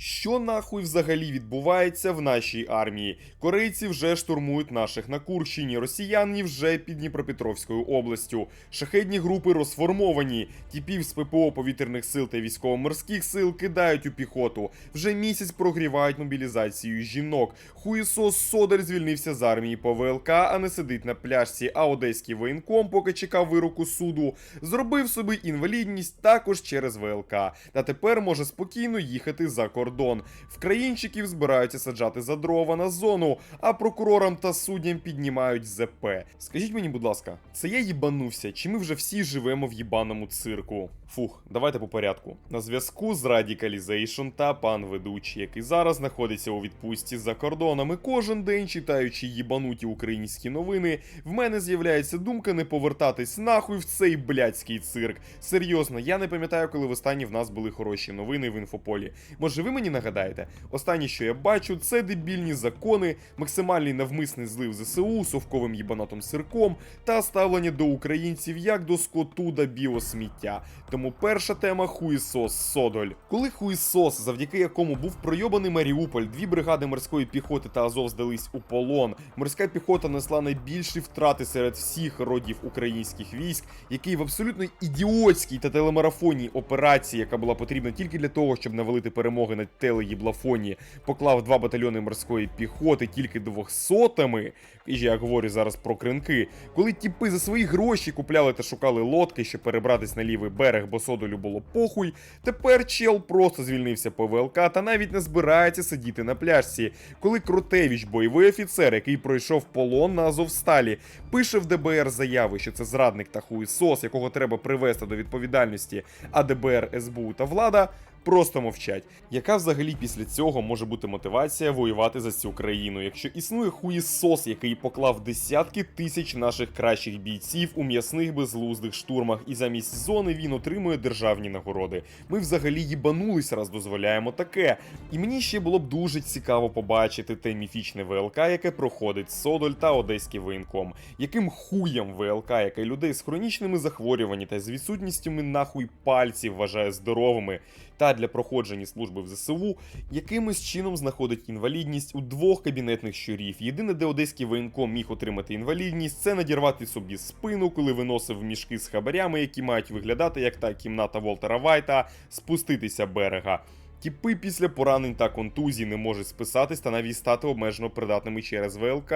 Що нахуй взагалі відбувається в нашій армії? Корейці вже штурмують наших на Курщині, росіяни вже під Дніпропетровською областю. Шахедні групи розформовані. Тіпів з ППО повітряних сил та військово-морських сил кидають у піхоту. Вже місяць прогрівають мобілізацію жінок. Хуїсос Содаль звільнився з армії по ВЛК, а не сидить на пляжці. А одеський воєнком, поки чекав вироку суду, зробив собі інвалідність також через ВЛК. Та тепер може спокійно їхати за кордон. Вкраїнчиків збираються саджати за дрова на зону, а прокурорам та суддям піднімають ЗП. Скажіть мені, будь ласка, це я їбанувся, чи ми вже всі живемо в їбаному цирку? Фух, давайте по порядку. На зв'язку з Radicalization та пан ведучий, який зараз знаходиться у відпустці за кордоном. І кожен день, читаючи їбануті українські новини, в мене з'являється думка не повертатись нахуй в цей блядський цирк. Серйозно, я не пам'ятаю, коли востаннє в нас були хороші новини в інфополі. Може, ви мені нагадаєте? Останнє, що я бачу, це дебільні закони, максимальний навмисний злив ЗСУ, совковим їбанатом сирком та ставлення до українців як до скоту да біосміття. Тому перша тема хуїсос Содоль. Коли хуїсос, завдяки якому був пройобаний Маріуполь, дві бригади морської піхоти та Азов здались у полон. Морська піхота несла найбільші втрати серед всіх родів українських військ, який в абсолютно ідіотській та телемарафонній операції, яка була потрібна тільки для того, щоб навалити перемоги на телеїблафоні, поклав два батальйони морської піхоти тільки двохсотами. І я говорю зараз про кринки, коли тіпи за свої гроші купляли та шукали лодки, щоб перебратись на лівий берег, бо содолю було похуй. Тепер чел просто звільнився по ВЛК та навіть не збирається сидіти на пляжці. Коли Крутевич, бойовий офіцер, який пройшов полон на Азовсталі, пише в ДБР заяви, що це зрадник та хуїсос, якого треба привести до відповідальності, а ДБР, СБУ та влада просто мовчать. Яка взагалі після цього може бути мотивація воювати за цю країну, якщо існує хуїсос, який поклав десятки тисяч наших кращих бійців у м'ясних безглуздих штурмах, і замість зони він отримує державні нагороди. Ми взагалі їбанулись, раз дозволяємо таке. І мені ще було б дуже цікаво побачити те міфічне ВЛК, яке проходить Содоль та Одеський воєнком. Яким хуєм ВЛК, яке людей з хронічними захворюваннями та з відсутністю нахуй пальців вважає здоровими, та для проходження служби в ЗСУ якимось чином знаходить інвалідність у двох кабінетних щурів. Єдине, де одеський воєнком міг отримати інвалідність, це надірвати собі спину, коли виносив мішки з хабарями, які мають виглядати як та кімната Волтера Вайта, спуститися берега. Тіпи після поранень та контузій не можуть списатись та навіть стати обмежено придатними через ВЛК.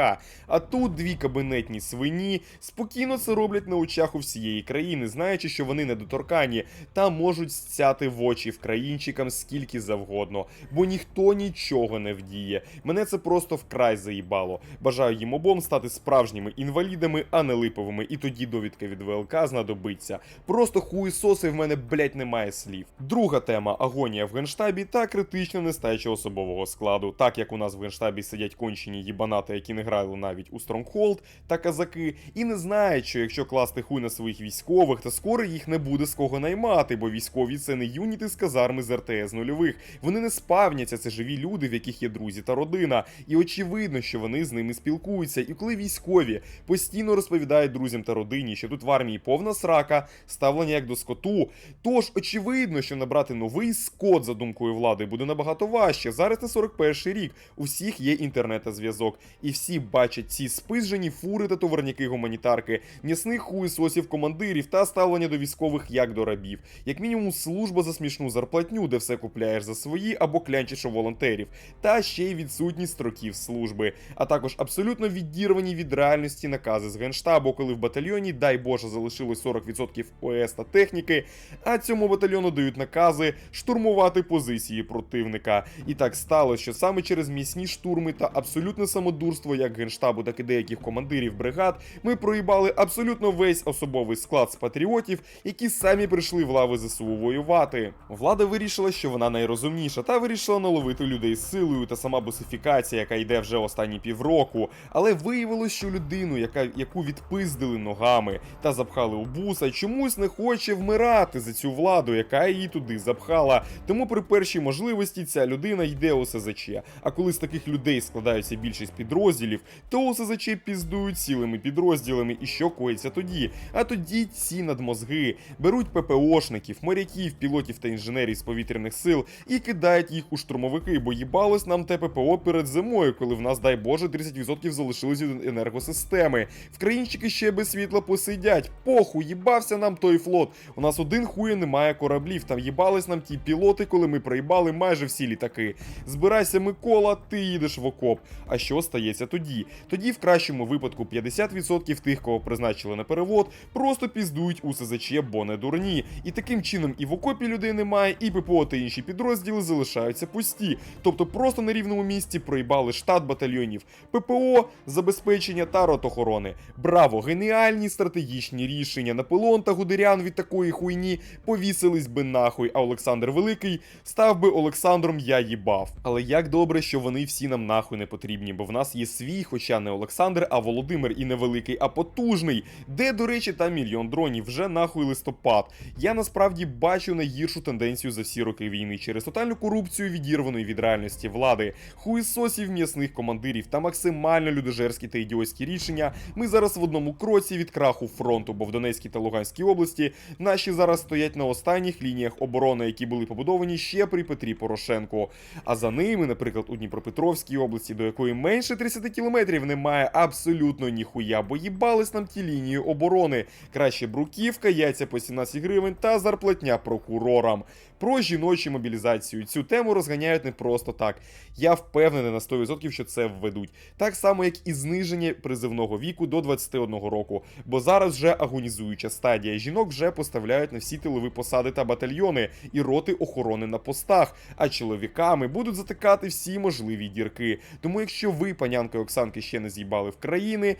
А тут дві кабінетні свині спокійно це роблять на очах у всієї країни, знаючи, що вони недоторкані, та можуть стяти в очі вкраїнчикам скільки завгодно, бо ніхто нічого не вдіє. Мене це просто вкрай заїбало. Бажаю їм обом стати справжніми інвалідами, а не липовими, і тоді довідка від ВЛК знадобиться. Просто хуїсоси в мене, блять, немає слів. Друга тема агонія в генштабі та критична нестача особового складу. Так як у нас в генштабі сидять кончені їбанати, які не грали навіть у Стронгхолд та казаки, і не знають, що якщо класти хуй на своїх військових, то скоро їх не буде з кого наймати, бо військові це не юніти з казарми з РТС нульових. Вони не спавняться, це живі люди, в яких є друзі та родина. І очевидно, що вони з ними спілкуються. І коли військові постійно розповідають друзям та родині, що тут в армії повна срака, ставлення як до скоту, тож очевидно, що набрати новий скот за влади буде набагато важче. Зараз на 41 рік. У всіх є інтернет та зв'язок, і всі бачать ці спизжені фури та товарняки гуманітарки, м'ясних хуїсосів командирів та ставлення до військових як до рабів. Як мінімум, служба за смішну зарплатню, де все купляєш за свої або клянчиш у волонтерів, та ще й відсутність строків служби, а також абсолютно відірвані від реальності накази з генштабу, коли в батальйоні, дай Боже, залишилось 40% ОС та техніки, а цьому батальйону дають накази штурмувати позиції противника. І так сталося, що саме через м'ясні штурми та абсолютне самодурство як генштабу, так і деяких командирів бригад, ми проїбали абсолютно весь особовий склад з патріотів, які самі прийшли в лави ЗСУ воювати. Влада вирішила, що вона найрозумніша, та вирішила наловити людей силою та сама босифікація, яка йде вже останні півроку. Але виявилось, що людину, яка яку відпиздили ногами та запхали у буса, чомусь не хоче вмирати за цю владу, яка її туди запхала. Тому при першій можливості ця людина йде у СЗЧ. А коли з таких людей складаються більшість підрозділів, то ОСЗЧ піздують цілими підрозділами. І що коїться тоді? А тоді ці надмозги беруть ППОшників, моряків, пілотів та інженерів з повітряних сил і кидають їх у штурмовики, бо їбалось нам те ППО перед зимою, коли в нас, дай Боже, 30% залишилось від енергосистеми. В країнчики ще без світла посидять. Похуй, їбався нам той флот. У нас один хує немає кораблів. Там їбались нам ті пілоти, коли ми проїбали майже всі літаки. Збирайся, Микола, ти їдеш в окоп. А що стається тоді? Тоді, в кращому випадку, 50% тих, кого призначили на перевод, просто піздують у СЗЧ, бо не дурні. І таким чином і в окопі людей немає, і ППО та інші підрозділи залишаються пусті. Тобто просто на рівному місці проїбали штат батальйонів ППО, забезпечення та ротохорони. Браво! Геніальні стратегічні рішення. Наполеон та Гудерян від такої хуйні повісились би нахуй, а Олександр Великий став би Олександром я їбав. Але як добре, що вони всі нам нахуй не потрібні, бо в нас є свій, хоча не Олександр, а Володимир і не великий, а потужний. Де, до речі, там мільйон дронів, вже нахуй листопад. Я насправді бачу найгіршу тенденцію за всі роки війни через тотальну корупцію відірваної від реальності влади, хуїсосів м'ясних командирів та максимально людожерські та ідіотські рішення. Ми зараз в одному кроці від краху фронту, бо в Донецькій та Луганській області наші зараз стоять на останніх лініях оборони, які були побудовані ще при Петрі Порошенко. А за ними, наприклад, у Дніпропетровській області, до якої менше 30 кілометрів немає абсолютно ніхуя, бо їбались нам ті лінії оборони. Краще бруківка, яйця по 17 гривень та зарплатня прокурорам. Про жіночу мобілізацію цю тему розганяють не просто так. Я впевнений на 100%, що це введуть. Так само, як і зниження призивного віку до 21 року. Бо зараз вже агонізуюча стадія. Жінок вже поставляють на всі тилові посади та батальйони і роти охорони на постах. А чоловіками будуть затикати всі можливі дірки. Тому, якщо ви, панянки Оксанки, ще не з'їбали в країни,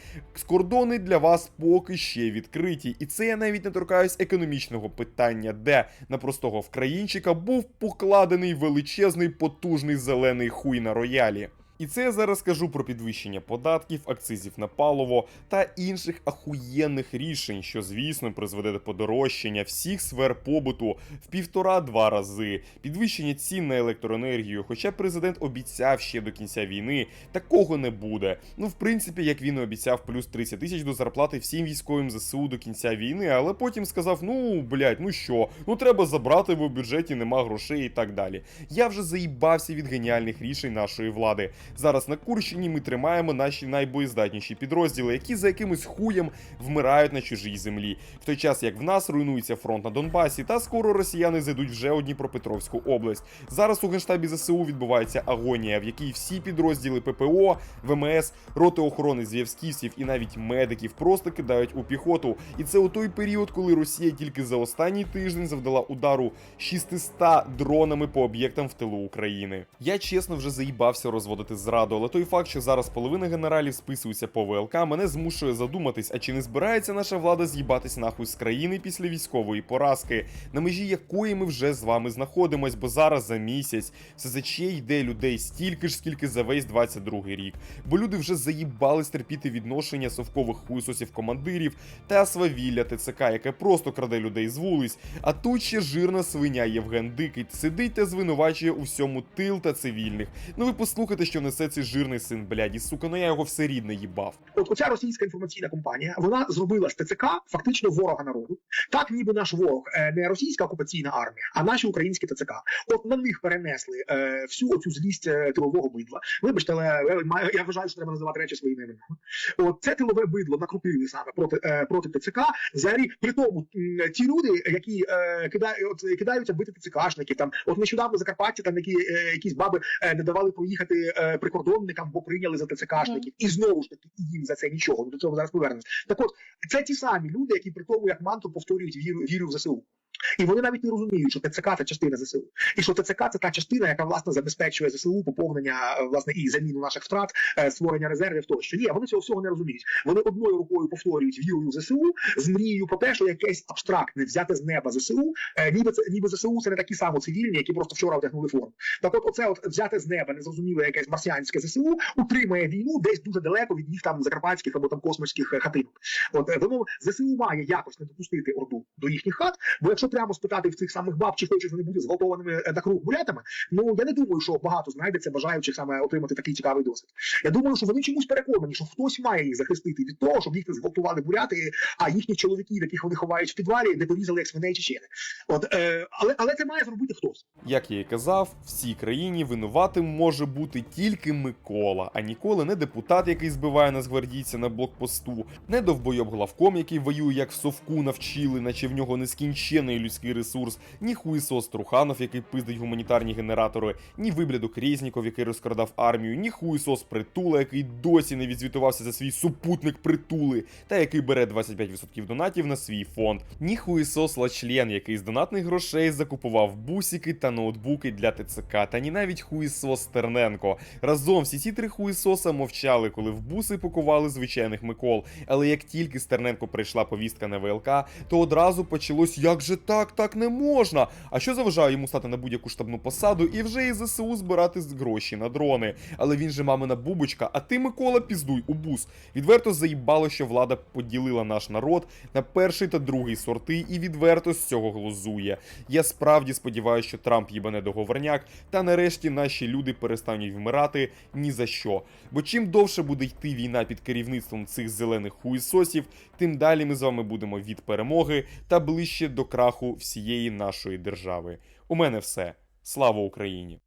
кордони для вас поки ще відкриті. І це я навіть не торкаюсь економічного питання, де на простого вкраїнчика був покладений величезний потужний зелений хуй на роялі. І це я зараз кажу про підвищення податків, акцизів на паливо та інших ахуєнних рішень, що, звісно, призведе до подорожчання всіх сфер побуту в півтора-два рази, підвищення цін на електроенергію. Хоча президент обіцяв ще до кінця війни, такого не буде. Ну, в принципі, як він обіцяв, плюс 30 тисяч до зарплати всім військовим ЗСУ до кінця війни, але потім сказав: ну блядь, ну що, ну треба забрати, в бюджеті нема грошей і так далі. Я вже заїбався від геніальних рішень нашої влади. Зараз на Курщині ми тримаємо наші найбоєздатніші підрозділи, які за якимось хуєм вмирають на чужій землі. В той час як в нас руйнується фронт на Донбасі, та скоро росіяни зайдуть вже у Дніпропетровську область. Зараз у генштабі ЗСУ відбувається агонія, в якій всі підрозділи ППО, ВМС, роти охорони зв'язківців і навіть медиків просто кидають у піхоту. І це у той період, коли Росія тільки за останній тиждень завдала удару 600 дронами по об'єктам в тилу України. Я чесно вже заїбався розводити зраду, але той факт, що зараз половина генералів списуються по ВЛК, мене змушує задуматись, а чи не збирається наша влада з'їбатись нахуй з країни після військової поразки, на межі якої ми вже з вами знаходимось, бо зараз за місяць в СЗЧ йде людей стільки ж, скільки за весь 22 рік. Бо люди вже заїбались терпіти відношення совкових хуйсосів командирів та свавілля ТЦК, яке просто краде людей з вулиць. А тут ще жирна свиня Євген Дикий сидить та звинувачує у всьому тил та цивільних. Ну ви послухайте, що несе цей жирний син, бляді, сука, ну я його все рідне їбав. От оця російська інформаційна компанія вона зробила з ТЦК фактично ворога народу. Так, ніби наш ворог е, не російська окупаційна армія, а наші українські ТЦК. От на них перенесли е, всю оцю злість е, тилового бидла. Вибачте, але е, я вважаю, що треба називати речі своїми іменами. От це тилове бидло накрутили саме проти е, проти ТЦК. Взагалі, при тому ті люди, які е, кидають кидаються бити ТЦКшників, там от нещодавно в Закарпатті там які е, якісь баби е, не давали проїхати е, прикордонникам, бо прийняли за ТЦКшників, і знову ж таки їм за це нічого. До цього зараз повернемось. Так от це ті самі люди, які при тому як мантру повторюють віру віру в ЗСУ. І вони навіть не розуміють, що ТЦК це частина ЗСУ, і що ТЦК це та частина, яка власне забезпечує ЗСУ поповнення е, власне і заміну наших втрат, е, створення резервів. Тощо ні, вони цього всього не розуміють. Вони одною рукою повторюють вірою ЗСУ з мрією про те, що якесь абстрактне взяте з неба ЗСУ, е, ніби це ніби ЗСУ це не такі само цивільні, які просто вчора одягнули форму. Так от, оце от взяте з неба незрозуміле якесь марсіанське ЗСУ утримує війну десь дуже далеко від їх там закарпатських або там космоських хатинок. От тому ЗСУ має якось не допустити орду до їхніх хат, бо якщо прямо спитати в цих самих баб, чи хочуть вони бути зґвалтованими е, на круг бурятами, ну я не думаю, що багато знайдеться бажаючих саме отримати такий цікавий досвід. Я думаю, що вони чомусь переконані, що хтось має їх захистити від того, щоб їх не зґвалтували буряти, а їхніх чоловіків, яких вони ховають в підвалі, не порізали як свиней чечени. От е, але але це має зробити хтось. Як я і казав, в цій країні винуватим може бути тільки Микола, а ніколи не депутат, який збиває нацгвардійця на блокпосту, не довбойоб главком, який воює як совку навчили, наче в нього нескінчений людський ресурс, ні хуїсос Труханов, який пиздить гуманітарні генератори, ні виблядок Резніков, який розкрадав армію, ні хуїсос Притула, який досі не відзвітувався за свій супутник притули, та який бере 25% донатів на свій фонд, ні хуїсос Лачлен, який з донатних грошей закупував бусики та ноутбуки для ТЦК, та ні навіть хуїсос Стерненко. Разом всі ці три хуїсоса мовчали, коли в буси пакували звичайних Микол. Але як тільки Стерненко прийшла повістка на ВЛК, то одразу почалось як же так, так не можна. А що заважає йому стати на будь-яку штабну посаду і вже із ЗСУ збирати гроші на дрони? Але він же мамина бубочка, а ти, Микола, піздуй у бус. Відверто заїбало, що влада поділила наш народ на перший та другий сорти, і відверто з цього глузує. Я справді сподіваюся, що Трамп їбане договорняк, та нарешті наші люди перестануть вмирати ні за що. Бо чим довше буде йти війна під керівництвом цих зелених хуїсосів, тим далі ми з вами будемо від перемоги та ближче до краху всієї нашої держави. У мене все. Слава Україні!